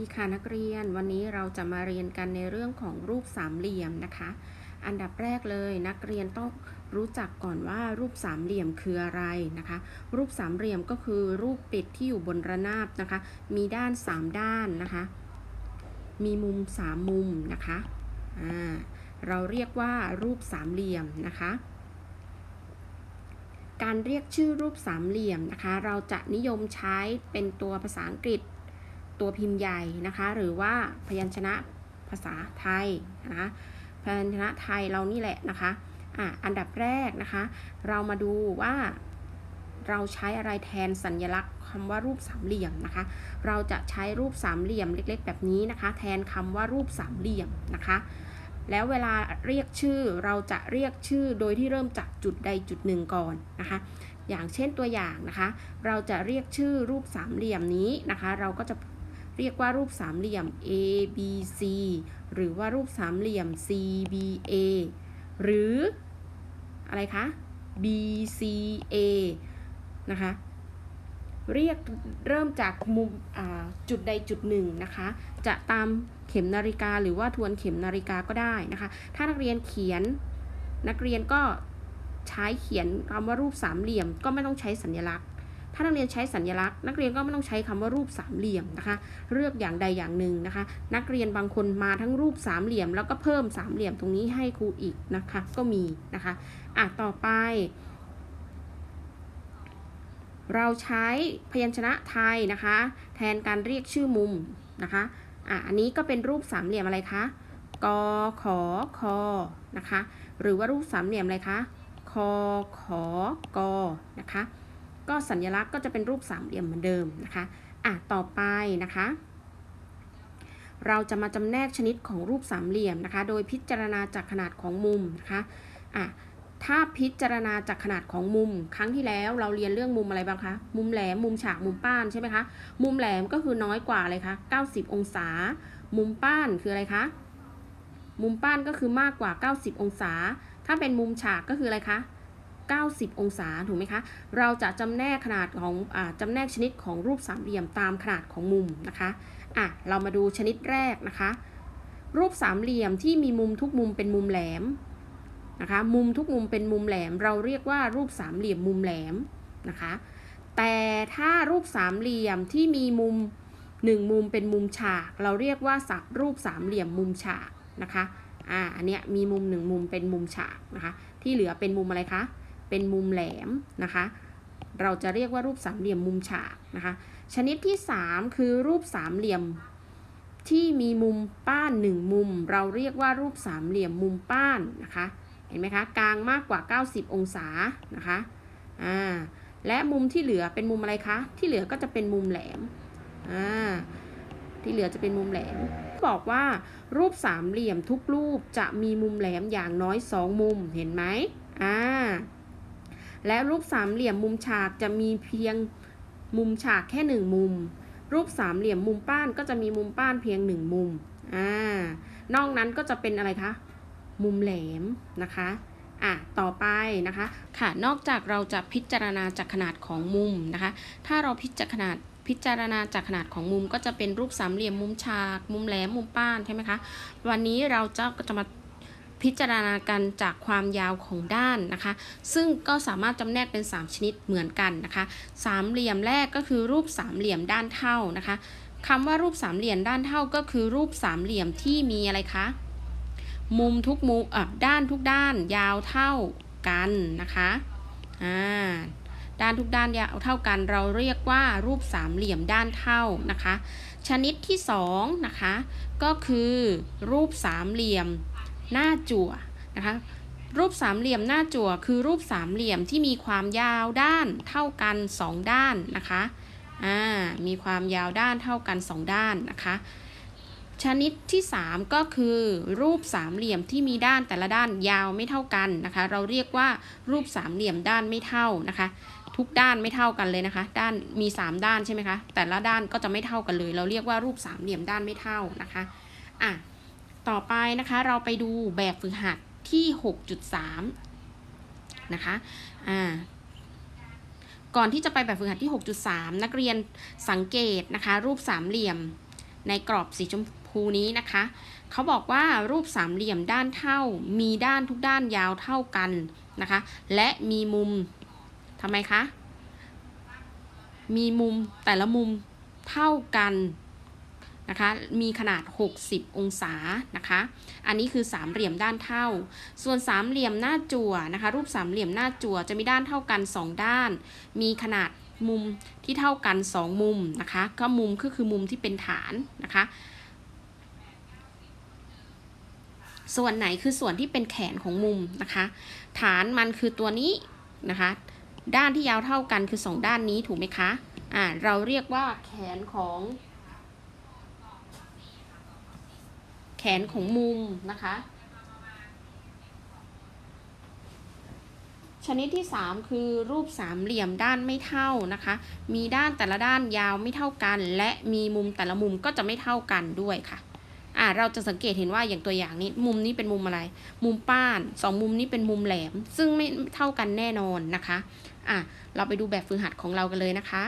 ดีค่ะนักเรียน วันนี้เราจะมาเรียนกันในเรื่องของรูปสามเหลี่ยมนะคะ อันดับแรกเลยนักเรียนต้องรู้จักก่อนว่ารูปสามเหลี่ยมคืออะไรนะคะ รูปสามเหลี่ยมก็คือรูปเป็ดที่อยู่บนระนาบนะคะ มีด้าน 3 ด้านนะคะ มีมุม 3 มุมนะคะอ่าเราเรียกว่ารูปสามเหลี่ยมนะคะการเรียกชื่อรูปสามเหลี่ยมนะคะ เราจะนิยมใช้เป็นตัวภาษาอังกฤษ ตัวพิมพ์ใหญ่นะคะ หรือว่าพยัญชนะภาษาไทยนะพยัญชนะไทยเรานี่แหละนะคะอะอันดับแรกนะคะ เรามาดูว่าเราใช้อะไรแทนสัญลักษณ์คำว่ารูปสามเหลี่ยมนะคะ เราจะใช้รูปสามเหลี่ยมเล็ก ๆ แบบนี้นะคะ แทนคำว่ารูปสามเหลี่ยมนะคะ แล้วเวลาเรียกชื่อเราจะเรียกชื่อโดยที่เริ่มจากจุดใดจุดหนึ่งก่อนนะคะ อย่างเช่นตัวอย่างนะคะ เราจะเรียกชื่อรูปสามเหลี่ยมนี้นะคะ เราก็จะ เรียกว่ารูปสามเหลี่ยม A B C หรือว่ารูปสามเหลี่ยม C B A หรืออะไรคะ B C A นะคะ เรียกเริ่มจากมุมจุดใดจุดหนึ่งนะคะ จะตามเข็มนาฬิกาหรือว่าทวนเข็มนาฬิกาก็ได้นะคะ ถ้านักเรียนเขียนนักเรียนก็ใช้เขียนคำว่ารูปสามเหลี่ยมก็ไม่ต้องใช้สัญลักษณ์ ถ้านักเรียนใช้สัญลักษณ์ นักเรียนก็ไม่ต้องใช้คำว่ารูปสามเหลี่ยมนะคะ เลือกอย่างใดอย่างหนึ่งนะคะ นักเรียนบางคนมาทั้งรูปสามเหลี่ยม แล้วก็เพิ่มสามเหลี่ยมตรงนี้ให้ครูอีกนะคะ ก็มีนะคะอะต่อไป เราใช้พยัญชนะไทยนะคะ แทนการเรียกชื่อมุมนะคะอะอันนี้ก็เป็นรูปสามเหลี่ยมอะไรคะกขอคอนะคะ หรือว่ารูปสามเหลี่ยมอะไรคะคอขอกอนะคะ ก็สัญลักษณ์ก็จะเป็นรูปสามเหลี่ยมเหมือนเดิมนะคะอะต่อไปนะคะ เราจะมาจำแนกชนิดของรูปสามเหลี่ยมนะคะ โดยพิจารณาจากขนาดของมุมนะคะอะถ้าพิจารณาจากขนาดของมุม ครั้งที่แล้วเราเรียนเรื่องมุมอะไรบ้างคะ มุมแหลม มุมฉาก มุมป้านใช่ไหมคะ มุมแหลมก็คือน้อยกว่าอะไรคะ90 องศา มุมป้านคืออะไรคะ มุมป้านก็คือมากกว่า 90 องศา ถ้าเป็นมุมฉากก็คืออะไรคะ 90 องศาถูกไหมคะเราจะจำแนกขนาดของอจำแนกชนิดของรูปสามเหลี่ยมตามขนาดของมุมนะคะอะเรามาดูชนิดแรกนะคะ รูปสามเหลี่ยมที่มีมุมทุกมุมเป็นมุมแหลมนะคะมุมทุกมุมเป็นมุมแหลม เราเรียกว่ารูปสามเหลี่ยมมุมแหลมนะคะแต่ถ้ารูปสามเหลี่ยมที่มีมุมหนึ่งมุมเป็นมุมฉาก เราเรียกว่าสับรูปสามเหลี่ยมมุมฉากนะคะอ่าอันเนี้ยมีมุมหนึ่งมุมเป็นมุมฉากนะคะที่เหลือเป็นมุมอะไรคะ เป็นมุมแหลมนะคะ เราจะเรียกว่ารูปสามเหลี่ยมมุมฉากนะคะ ชนิดที่ 3 คือรูปสามเหลี่ยมที่มีมุมป้านหนึ่งมุม เราเรียกว่ารูปสามเหลี่ยมมุมป้านนะคะ เห็นไหมคะกลางมากกว่า 90 องศานะคะอ่าและมุมที่เหลือเป็นมุมอะไรคะ ที่เหลือก็จะเป็นมุมแหลมอ่าที่เหลือจะเป็นมุมแหลม บอกว่ารูปสามเหลี่ยมทุกรูปจะมีมุมแหลมอย่างน้อย 2 มุมเห็นไหมอ่า และรูปสามเหลี่ยมมุมฉากจะมีเพียงมุมฉากแค่หนึ่งมุม รูปสามเหลี่ยมมุมป้านก็จะมีมุมป้านเพียงหนึ่งมุมอ่านอกนั้นก็จะเป็นอะไรคะ มุมแหลมนะคะอะต่อไปนะคะค่ะนอกจากเราจะพิจารณาจากขนาดของมุมนะคะ ถ้าเราพิจารณาพิจารณาจากขนาดของมุมก็จะเป็นรูปสามเหลี่ยมมุมฉาก มุมแหลมมุมป้านใช่ไหมคะวันนี้เราจะจะมา พิจารณากันจากความยาวของด้านนะคะ ซึ่งก็สามารถจำแนกเป็น 3 ชนิดเหมือนกันนะคะสามเหลี่ยมแรกก็คือรูปสามเหลี่ยมด้านเท่านะคะคำว่ารูปสามเหลี่ยมด้านเท่าก็คือรูปสามเหลี่ยมที่มีอะไรคะ มุมทุกมุมอะด้านทุกด้านยาวเท่ากันนะคะอ่าด้านทุกด้านยาวเท่ากันเราเรียกว่ารูปสามเหลี่ยมด้านเท่านะคะ ชนิดที่สองนะคะก็คือรูปสามเหลี่ยม หน้าจั่วนะคะรูปสามเหลี่ยมหน้าจั่วคือรูปสามเหลี่ยมที่มีความยาวด้านเท่ากัน 2 ด้านนะคะอ่ามีความยาวด้านเท่ากัน 2 ด้านนะคะชนิดที่ 3 ก็คือ รูปสามเหลี่ยมที่มีด้านแต่ละด้านยาวไม่เท่ากันนะคะ เราเรียกว่ารูปสามเหลี่ยมด้านไม่เท่านะคะ ทุกด้านไม่เท่ากันเลยนะคะ ด้านมี 3 ด้านใช่ไหมคะแต่ละด้านก็จะไม่เท่ากันเลย เราเรียกว่ารูปสามเหลี่ยมด้านไม่เท่านะคะอะ ต่อไปนะคะเราไปดูแบบฝึกหัดที่ 6.3 นะคะ อ่า ก่อนที่จะไปแบบฝึกหัดที่ 6.3 นักเรียนสังเกตนะคะ รูปสามเหลี่ยมในกรอบสีชมพูนี้นะคะ เขาบอกว่ารูปสามเหลี่ยมด้านเท่า มีด้านทุกด้านยาวเท่ากันนะคะ และมีมุมทำไมคะ มีมุมแต่ละมุมเท่ากัน นะคะ มีขนาด 60 องศานะคะ อันนี้คือสามเหลี่ยมด้านเท่า ส่วนสามเหลี่ยมหน้าจั่วนะคะ รูปสามเหลี่ยมหน้าจั่วจะมีด้านเท่ากัน 2 ด้าน มีขนาดมุมที่เท่ากัน 2 มุมนะคะ ก็มุมก็คือมุมที่เป็นฐานนะคะ ส่วนไหนคือส่วนที่เป็นแขนของมุมนะคะ ฐานมันคือตัวนี้นะคะ ด้านที่ยาวเท่ากันคือ 2 ด้านนี้ถูกไหมคะ อ่า เราเรียกว่าแขนของ แขนของมุมนะคะ ชนิดที่ 3 คือรูปสามเหลี่ยมด้านไม่เท่านะคะ มีด้านแต่ละด้านยาวไม่เท่ากัน และมีมุมแต่ละมุมก็จะไม่เท่ากันด้วยค่ะอ่าเราจะสังเกตเห็นว่าอย่างตัวอย่างนี้ มุมนี้เป็นมุมอะไร มุมป้านสองมุมนี้เป็นมุมแหลม ซึ่งไม่เท่ากันแน่นอนนะคะอะเราไปดูแบบฝึกหัดของเรากันเลยนะคะ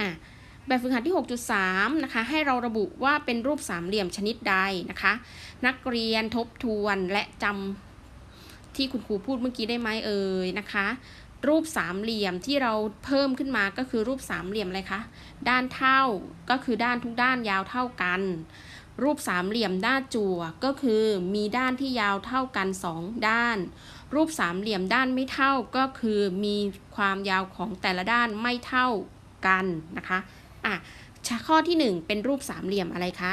อะ แบบฝึกหัดที่ 6.3 นะคะ ให้เราระบุว่าเป็นรูปสามเหลี่ยมชนิดใดนะคะ นักเรียนทบทวนและจำที่คุณครูพูดเมื่อกี้ได้ไหมเอ่ยนะคะ รูปสามเหลี่ยมที่เราเพิ่มขึ้นมาก็คือรูปสามเหลี่ยมอะไรคะด้านเท่าก็คือด้านทุกด้านยาวเท่ากัน รูปสามเหลี่ยมด้านจั่วก็คือมีด้านที่ยาวเท่ากันสองด้าน รูปสามเหลี่ยมด้านไม่เท่าก็คือมีความยาวของแต่ละด้านไม่เท่ากันนะคะ อะข้อที่หนึ่งเป็นรูปสามเหลี่ยมอะไรคะ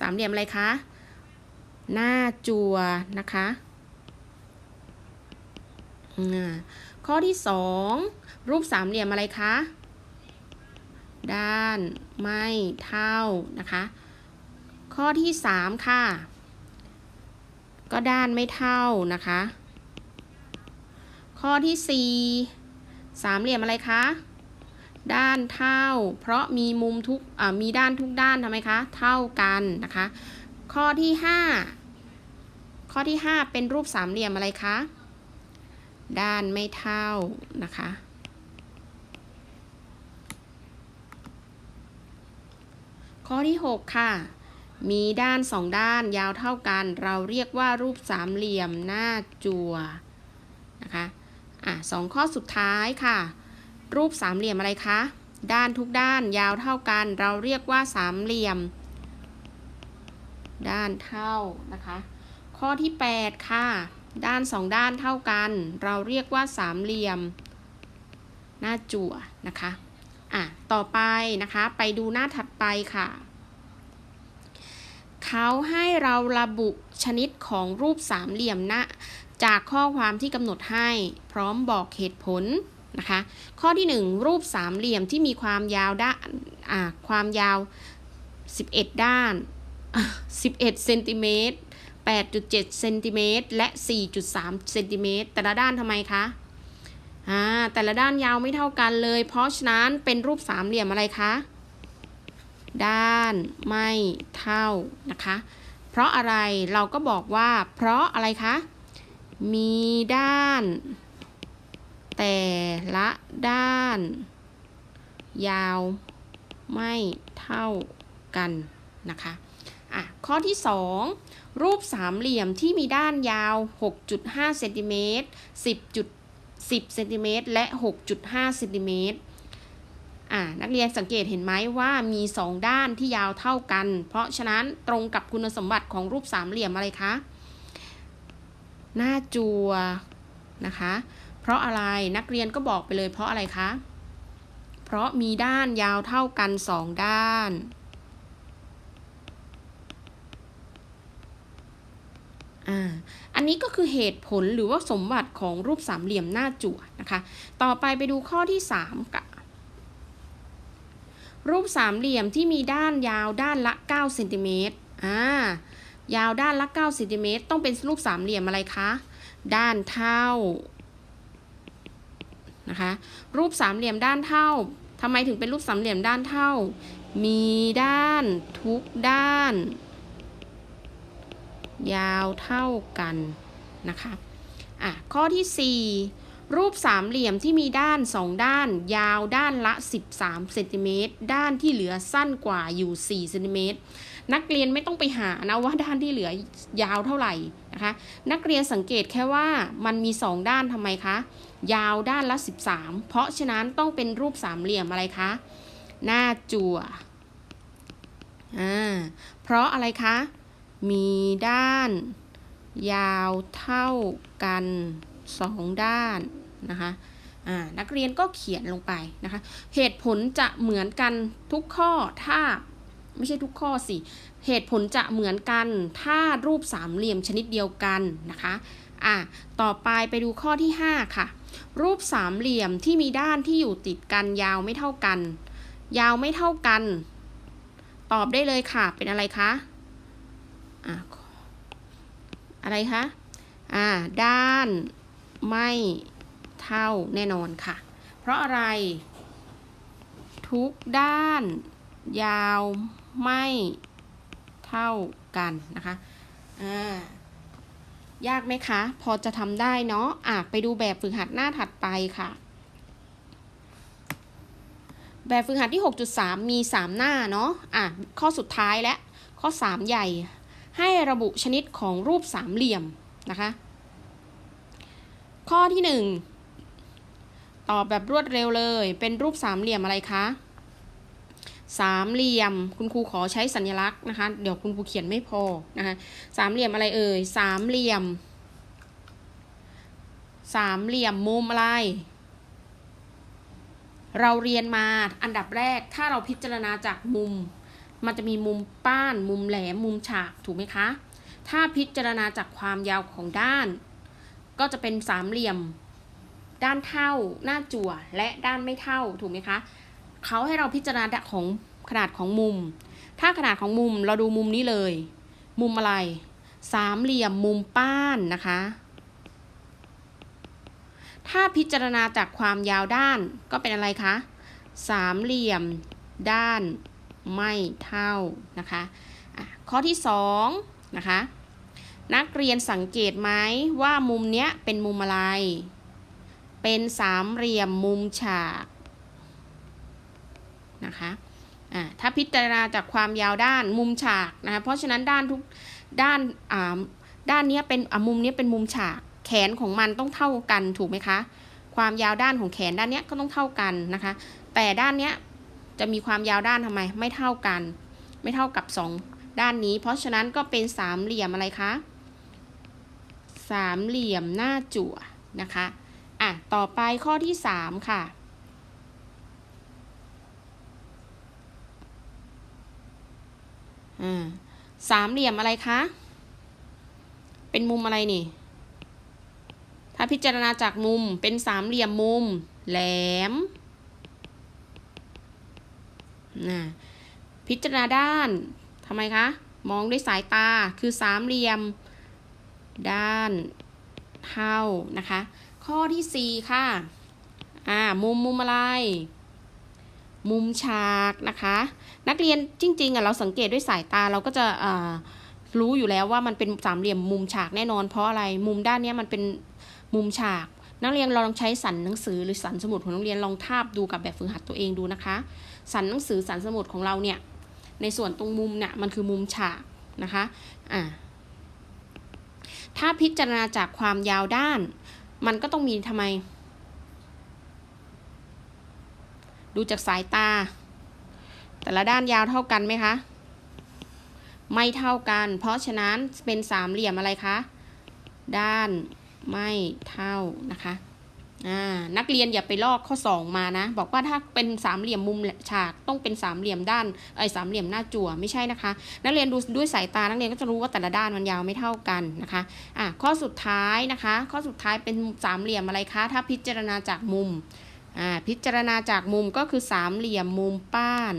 สามเหลี่ยมอะไรคะหน้าจั่วนะคะอ่าข้อที่สองรูปสามเหลี่ยมอะไรคะด้านไม่เท่านะคะ ข้อที่สามค่ะ ก็ด้านไม่เท่านะคะ ข้อที่สี่สามเหลี่ยมอะไรคะ ด้านเท่า เพราะมีมุมทุกมีด้านทุกด้านทำไมคะ เท่ากันนะคะ ข้อที่ห้าข้อที่ห้าเป็นรูปสามเหลี่ยมอะไรคะ ด้านไม่เท่านะคะ ข้อที่ 6 ค่ะ มีด้านสองด้านยาวเท่ากัน เราเรียกว่ารูปสามเหลี่ยมหน้าจั่วนะคะ อะสองข้อสุดท้ายค่ะ รูปสามเหลี่ยมอะไรคะ ด้านทุกด้านยาวเท่ากัน เราเรียกว่าสามเหลี่ยม ด้านเท่านะคะ ข้อที่ 8 ค่ะ ด้านสองด้านเท่ากัน เราเรียกว่าสามเหลี่ยม หน้าจั่วนะคะอะต่อไปนะคะ ไปดูหน้าถัดไปค่ะเขาให้เราระบุชนิดของรูปสามเหลี่ยมหน้าจากข้อความที่กำหนดให้ พร้อมบอกเหตุผล นะคะ ข้อที่ 1 รูปสามเหลี่ยมที่มีความยาวด้านความยาว 11 ด้าน 11เซนติเมตร8.7เซนติเมตรและ 4.3เซนติเมตรแต่ละด้านทำไมคะอ่าแต่ละด้านยาวไม่เท่ากันเลย เพราะฉะนั้นเป็นรูปสามเหลี่ยมอะไรคะ ด้านไม่เท่านะคะ เพราะอะไรเราก็บอกว่า เพราะอะไรคะ มีด้าน แต่ละด้าน ยาวไม่เท่ากันนะคะอะข้อที่ 2 รูปสามเหลี่ยมที่มีด้านยาว 6.5เซนติเมตร10.10เซนติเมตรและ 6.5เซนติเมตรอ่านักเรียนสังเกตเห็นไหมว่ามี 2 ด้านที่ยาวเท่ากัน เพราะฉะนั้นตรงกับคุณสมบัติของรูปสามเหลี่ยมอะไรคะ หน้าจัวนะคะ เพราะอะไรนักเรียนก็บอกไปเลยเพราะอะไรคะ เพราะมีด้านยาวเท่ากัน2ด้านอ่าอันนี้ก็คือเหตุผลหรือว่าสมบัติของรูปสามเหลี่ยมหน้าจั่วนะคะ ต่อไปไปดูข้อที่3กับรูปสามเหลี่ยมที่มีด้านยาวด้านละ9เซนติเมตรอ่ายาวด้านละ9เซนติเมตรต้องเป็นรูปสามเหลี่ยมอะไรคะ ด้านเท่า นะคะ รูปสามเหลี่ยมด้านเท่าทำไมถึงเป็นรูปสามเหลี่ยมด้านเท่า มีด้านทุกด้าน ยาวเท่ากันนะคะอะข้อที่รูปสามเหลี่ยมที่มีด้านสองด้าน ยาวด้านละ 13เซนติเมตรด้านที่เหลือสั้นกว่าอยู่4เซนติเมตรนักเรียนไม่ต้องไปหานะว่าด้านที่เหลือยาวเท่าไหร่นะคะ นักเรียนสังเกตแค่ว่ามันมีสองด้านทำไมคะ ยาวด้านละ 13 เพราะฉะนั้นต้องเป็นรูปสามเหลี่ยมอะไรคะ หน้าจั่วอ่าเพราะอะไรคะ มีด้าน ยาวเท่ากันสองด้านนะคะอ่านักเรียนก็เขียนลงไปนะคะ เหตุผลจะเหมือนกันทุกข้อถ้าไม่ใช่ทุกข้อสิ เหตุผลจะเหมือนกันถ้ารูปสามเหลี่ยมชนิดเดียวกันนะคะ อะต่อไปไปดูข้อที่ 5 ค่ะ รูปสามเหลี่ยมที่มีด้านที่อยู่ติดกันยาวไม่เท่ากัน ยาวไม่เท่ากัน ตอบได้เลยค่ะ เป็นอะไรคะอะอะไรคะอ่าด้านไม่เท่าแน่นอนค่ะ เพราะอะไร ทุกด้าน ยาวไม่เท่ากันนะคะอ่า ยากไหมคะ พอจะทำได้เนาะอะไปดูแบบฝึกหัดหน้าถัดไปค่ะ แบบฝึกหัดที่ 6.3 มี 3 หน้าเนาะอะข้อสุดท้ายและ ข้อ 3 ใหญ่ ให้ระบุชนิดของรูปสามเหลี่ยมนะคะ ข้อที่ 1 ตอบแบบรวดเร็วเลย เป็นรูปสามเหลี่ยมอะไรคะ สามเหลี่ยมคุณครูขอใช้สัญลักษณ์นะคะ เดี๋ยวคุณครูเขียนไม่พอนะคะสามเหลี่ยมอะไรเอ่ยสามเหลี่ยม สามเหลี่ยมมุมอะไร เราเรียนมาอันดับแรกถ้าเราพิจารณาจากมุม มันจะมีมุมป้านมุมแหลมมุมฉากถูกไหมคะ ถ้าพิจารณาจากความยาวของด้าน ก็จะเป็นสามเหลี่ยม ด้านเท่าหน้าจั่วและด้านไม่เท่าถูกไหมคะ เขาให้เราพิจารณาของขนาดของมุม ถ้าขนาดของมุมเราดูมุมนี้เลย มุมอะไร สามเหลี่ยมมุมป้านนะคะ ถ้าพิจารณาจากความยาวด้านก็เป็นอะไรคะ สามเหลี่ยมด้านไม่เท่านะคะะข้อที่สองนะคะ นักเรียนสังเกตไหมว่ามุมเนี้ยเป็นมุมอะไร เป็นสามเหลี่ยมมุมฉาก นะคะถ้าพิจารณาจากความยาวด้านมุมฉากนะคะเพราะฉะนั้นด้านทุกด้านด้านนี้เป็นมุมนี้เป็นมุมฉากแขนของมันต้องเท่ากันถูกไหมคะ ความยาวด้านของแขนด้านนี้ก็ต้องเท่ากันนะคะ แต่ด้านนี้จะมีความยาวด้านทำไม ไม่เท่ากัน ไม่เท่ากับสองด้านนี้ เพราะฉะนั้นก็เป็นสามเหลี่ยมอะไรคะสามเหลี่ยมหน้าจั่วนะคะอะต่อไปข้อที่สามค่ะ อ่าสามเหลี่ยมอะไรคะ เป็นมุมอะไรนี่ ถ้าพิจารณาจากมุมเป็นสามเหลี่ยมมุม แหลมนะพิจารณาด้านทำไมคะ มองด้วยสายตาคือสามเหลี่ยม ด้านเท่านะคะ ข้อที่สี่ค่ะ อ่า มุมมุมอะไร มุมฉากนะคะ นักเรียนจริงๆอะเราสังเกตด้วยสายตาเราก็จะรู้อยู่แล้วว่ามันเป็นสามเหลี่ยมมุมฉากแน่นอน เพราะอะไรมุมด้านนี้มันเป็นมุมฉาก นักเรียนลองใช้สันหนังสือหรือสันสมุดของนักเรียนลองทาบดูกับแบบฝึกหัดตัวเองดูนะคะ สันหนังสือสันสมุดของเราเนี่ยในส่วนตรงมุมเนี่ยมันคือมุมฉากนะคะอ่าถ้าพิจารณาจากความยาวด้าน มันก็ต้องมีทำไม ดูจากสายตา แต่ละด้านยาวเท่ากันไหมคะ ไม่เท่ากัน เพราะฉะนั้นเป็นสามเหลี่ยมอะไรคะ ด้านไม่เท่านะคะนักเรียนอย่าไปลอกข้อ 2 มานะ บอกว่าถ้าเป็นสามเหลี่ยมมุมฉากต้องเป็นสามเหลี่ยมด้านไอ้สามเหลี่ยมหน้าจั่วไม่ใช่นะคะ นักเรียนดูด้วยสายตานักเรียนก็จะรู้ว่าแต่ละด้านมันยาวไม่เท่ากันนะคะอะข้อสุดท้ายนะคะ ข้อสุดท้ายเป็นสามเหลี่ยมอะไรคะถ้าพิจารณาจากมุมอ่าพิจารณาจากมุมก็คือสามเหลี่ยมมุมป้าน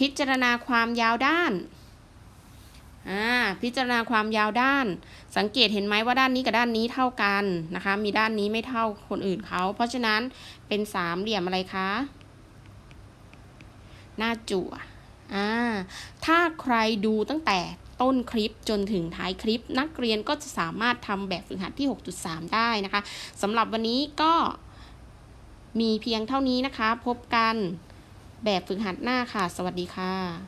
พิจารณาความยาวด้านอ่าพิจารณาความยาวด้าน สังเกตเห็นไหมว่าด้านนี้กับด้านนี้เท่ากันนะคะ มีด้านนี้ไม่เท่าคนอื่นเขา เพราะฉะนั้นเป็นสามเหลี่ยมอะไรคะ หน้าจั่วอ่าถ้าใครดูตั้งแต่ต้นคลิปจนถึงท้ายคลิป นักเรียนก็จะสามารถทำแบบฝึกหัดที่ 6.3 ได้นะคะสำหรับวันนี้ก็มีเพียงเท่านี้นะคะ พบกัน แบบฝึกหัดหน้าค่ะ สวัสดีค่ะ